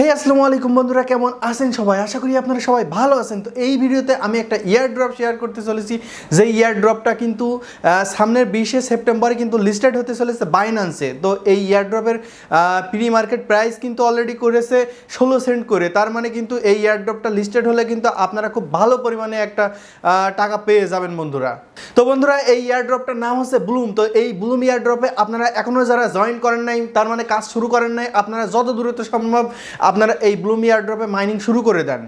হে আসসালামু আলাইকুম বন্ধুরা, কেমন আছেন সবাই? আশা করি আপনারা সবাই ভালো আছেন। তো এই ভিডিওতে আমি একটা ইয়ার ড্রপ শেয়ার করতে চলেছি। যে ইয়ার ড্রপটা কিন্তু সামনের বিশে সেপ্টেম্বরে কিন্তু লিস্টেড হতে চলেছে বাইনান্সে তো এই ইয়ার ড্রপের প্রি মার্কেট প্রাইস কিন্তু অলরেডি করেছে ষোলো সেন্ট করে। তার মানে কিন্তু এই ইয়ার ড্রপটা লিস্টেড হলে কিন্তু আপনারা খুব ভালো পরিমাণে একটা টাকা পেয়ে যাবেন বন্ধুরা। তো বন্ধুরা, এই ইয়ার ড্রপটার নাম হচ্ছে ব্লুম তো এই ব্লুম ইয়ার ড্রপে আপনারা এখনও যারা জয়েন করেন নাই, তার মানে কাজ শুরু করেন নাই, আপনারা যত দূরত্ব সম্ভব আপনারা এই ব্লুম ইয়ার ড্রপে মাইনিং শুরু করে দেন।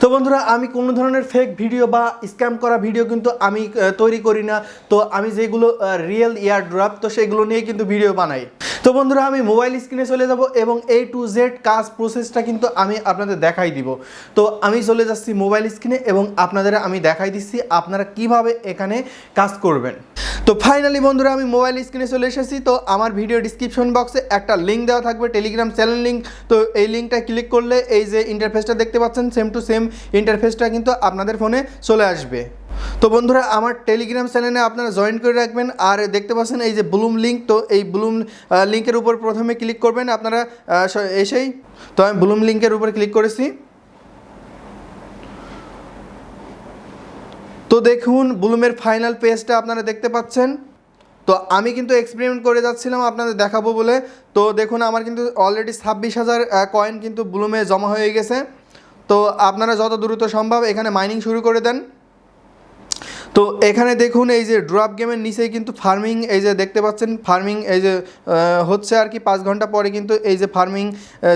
তো বন্ধুরা, আমি কোনো ধরনের ফেক ভিডিও বা স্ক্যাম করা ভিডিও কিন্তু আমি তৈরি করি না। তো আমি যেগুলো রিয়েল ইয়ার ড্রপ তো সেগুলো নিয়ে কিন্তু ভিডিও বানাই। তো বন্ধুরা, আমি মোবাইল স্ক্রিনে চলে যাব এবং এই টু জেড কাজ প্রসেসটা কিন্তু আমি আপনাদের দেখাই দিব। তো আমি চলে যাচ্ছি মোবাইল স্ক্রিনে এবং আপনাদের আমি দেখাই দিচ্ছি আপনারা কীভাবে এখানে কাজ করবেন। তো ফাইনালি বন্ধুরা আমি মোবাইল স্ক্রিনে চলে এসেছি, তো আমার ভিডিও ডিসক্রিপশন বক্সে একটা লিঙ্ক দেওয়া থাকবে টেলিগ্রাম চ্যানেল লিঙ্ক তো এই লিঙ্কটা ক্লিক করলে এই যে ইন্টারফেসটা দেখতে পাচ্ছেন সেম টু সেম ইন্টারফেসটা কিন্তু আপনাদের ফোনে চলে আসবে। তো বন্ধুরা আমার টেলিগ্রাম চ্যানেলে আপনারা জয়েন করে রাখবেন, আর দেখতে পাচ্ছেন এই যে ব্লুম লিঙ্ক তো এই ব্লুম লিঙ্কের উপর প্রথমে ক্লিক করবেন, আপনারা এসেই। তো আমি ব্লুম লিঙ্কের উপর ক্লিক করেছি। তো দেখুন, ব্লুমের ফাইনাল পেজটা আপনারা দেখতে পাচ্ছেন। তো আমি কিন্তু এক্সপেরিমেন্ট করে যাচ্ছিলাম আপনাদের দেখাবো বলে। তো দেখুন, আমার কিন্তু অলরেডি ছাব্বিশ হাজার কয়েন কিন্তু ব্লুমে জমা হয়ে গেছে। তো আপনারা যত দ্রুত সম্ভব এখানে মাইনিং শুরু করে দেন। তো এখানে দেখুন, এই যে ড্রপ গেমের নিচেই কিন্তু ফার্মিং এই যে দেখতে পাচ্ছেন ফার্মিং এই যে হচ্ছে আর কি পাঁচ ঘণ্টা পরে কিন্তু এই যে ফার্মিং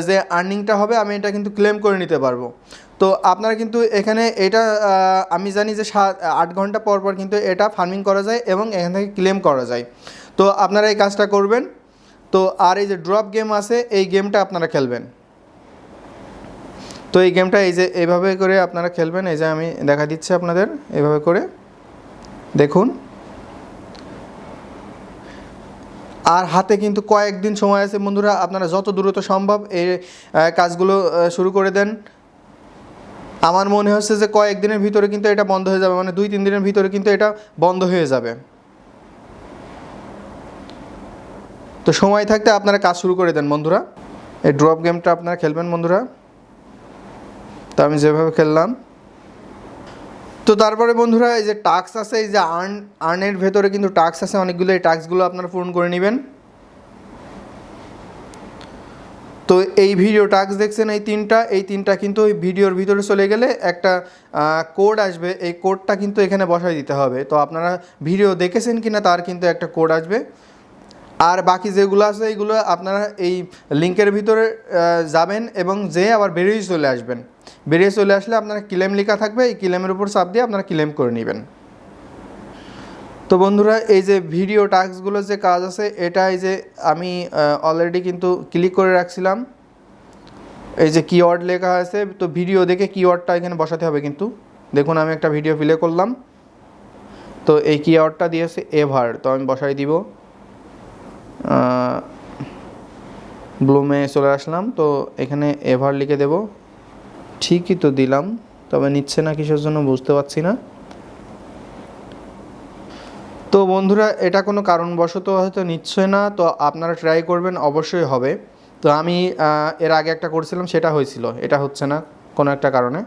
যে আর্নিংটা হবে, আমি এটা কিন্তু ক্লেম করে নিতে পারব। তো আপনারা কিন্তু এখানে এটা আমি জানি যে সাত, আট ঘণ্টা পর পর কিন্তু এটা ফার্মিং করা যায় এবং এখান থেকে ক্লেম করা যায়। তো আপনারা এই কাজটা করবেন। তো আর এই যে ড্রপ গেম আছে, এই গেমটা আপনারা খেলবেন। তো এই গেমটা এই যে এইভাবে করে আপনারা খেলবেন, এই যে আমি দেখা দিচ্ছি আপনাদের এভাবে করে। দেখুন। আর হাতে কিন্তু কয়েকদিন সময় আছে, বন্ধুরা, আপনারা যত দ্রুত সম্ভব এই কাজগুলো শুরু করে দেন। আমার মনে হচ্ছে যে কয়েকদিনের ভিতরে কিন্তু এটা বন্ধ হয়ে যাবে মানে দুই, তিন দিনের ভিতরে কিন্তু এটা বন্ধ হয়ে যাবে। তো সময় থাকতে আপনারা কাজ শুরু করে দেন বন্ধুরা। এই ড্রপ গেমটা আপনারা খেলবেন বন্ধুরা। তো আমি যেভাবে খেললাম। তো তারপরে বন্ধুরা, এই যে টাস্ক আছে, এই যে আর্ন আর্নের ভেতরে কিন্তু টাস্ক আছে, অনেকগুলো, এই টাস্কগুলো আপনারা পূরণ করে নেবেন। তো এই ভিডিও টাস্ক দেখছেন এই তিনটা এই তিনটা কিন্তু ওই ভিডিওর ভিতরে চলে গেলে একটা কোড আসবে, এই কোডটা কিন্তু এখানে বসাই দিতে হবে। তো আপনারা ভিডিও দেখেছেন কি না তার কিন্তু একটা কোড আসবে। আর বাকি যেগুলো আছে, এইগুলো আপনারা এই লিঙ্কের ভিতরে যাবেন এবং যেয়ে আবার বেরিয়ে চলে আসবেন। বেরিয়ে চলে আসলে আপনারা ক্লেম লেখা থাকবে, এই ক্লেমের উপর চাপ দিয়ে আপনারা ক্লেম করে নেবেন। তো বন্ধুরা, এই যে ভিডিও টাস্কগুলো যে কাজ আছে, এটা এই যে আমি অলরেডি কিন্তু ক্লিক করে রাখছিলাম। এই যে কিওয়ার্ড লেখা আছে, তো ভিডিও দেখে কিওয়ার্ডটা এখানে বসাতে হবে কিন্তু। দেখুন, আমি একটা ভিডিও প্লে করলাম। তো এই কিওয়ার্ডটা দিয়েছে এভার, তো আমি বসাই দিব। ব্লুমে চলে আসলাম, তো এখানে এভার লিখে দেব। ঠিকই তো দিলাম, তবে নিচ্ছে না, কিসের জন্য বুঝতে পারছি না। তো বন্ধুরা, এটা কোনো কারণবশত হয়তো নিচ্ছে না, তো আপনারা ট্রাই করবেন, অবশ্যই হবে। তো আমি এর আগে একটা করছিলাম, সেটা হয়েছিল, এটা হচ্ছে না, কোনো একটা কারণে।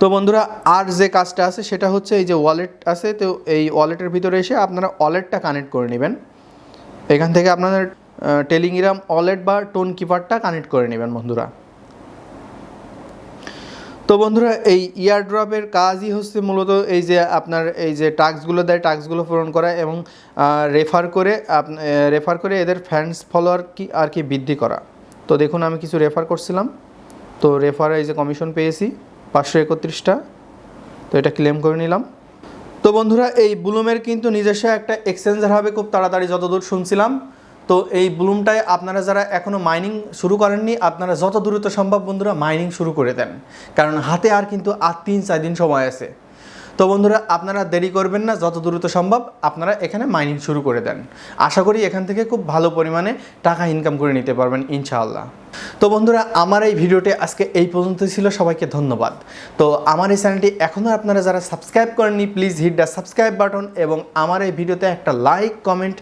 তো বন্ধুরা, আর যে কাজটা আছে, সেটা হচ্ছে এই যে ওয়ালেট আছে, তো এই ওয়ালেটের ভিতরে এসে আপনারা ওয়ালেটটা কানেক্ট করে নেবেন। এখান থেকে আপনাদের টেলিগ্রাম ওয়ালেট বা টোন কিপারটা কানেক্ট করে নেবেন, বন্ধুরা। তো বন্ধুরা, এই ইয়ার ড্রপের কাজই হচ্ছে মূলত এই যে আপনার এই যে টাস্কগুলো দেয় টাস্কগুলো পূরণ করা এবং রেফার করে রেফার করে এদের ফ্যান্স ফলোয়ার কি, আর কি বৃদ্ধি করা। তো দেখুন, আমি কিছু রেফার করছিলাম। তো রেফার এই যে কমিশন পেয়েছি, পাঁচশো একত্রিশটা। তো এটা ক্লেম করে নিলাম। তো বন্ধুরা, এই ব্লুমের কিন্তু নিজস্ব একটা এক্সচেঞ্জার হবে, খুব তাড়াতাড়ি যতদূর শুনছিলাম। তো এই ব্লুমটায় আপনারা যারা এখনও মাইনিং শুরু করেননি, আপনারা যত দ্রুত সম্ভব বন্ধুরা মাইনিং শুরু করে দেন। কারণ হাতে আর কিন্তু আর তিন চার দিন সময় আছে। তো বন্ধুরা, আপনারা দেরি করবেন না, যত দ্রুত সম্ভব আপনারা এখানে মাইনিং শুরু করে দেন। আশা করি এখান থেকে খুব ভালো পরিমাণে টাকা ইনকাম করে নিতে পারবেন, ইনশাআল্লাহ। তো বন্ধুরা, আমার এই ভিডিওটি আজকে এই পর্যন্ত ছিল, সবাইকে ধন্যবাদ। তো আমার এই চ্যানেলটি এখনও আপনারা যারা সাবস্ক্রাইব করেননি please hit the subscribe button এবং আমার এই ভিডিওতে একটা লাইক কমেন্ট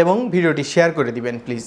এবং ভিডিওটি শেয়ার করে দিবেন প্লিজ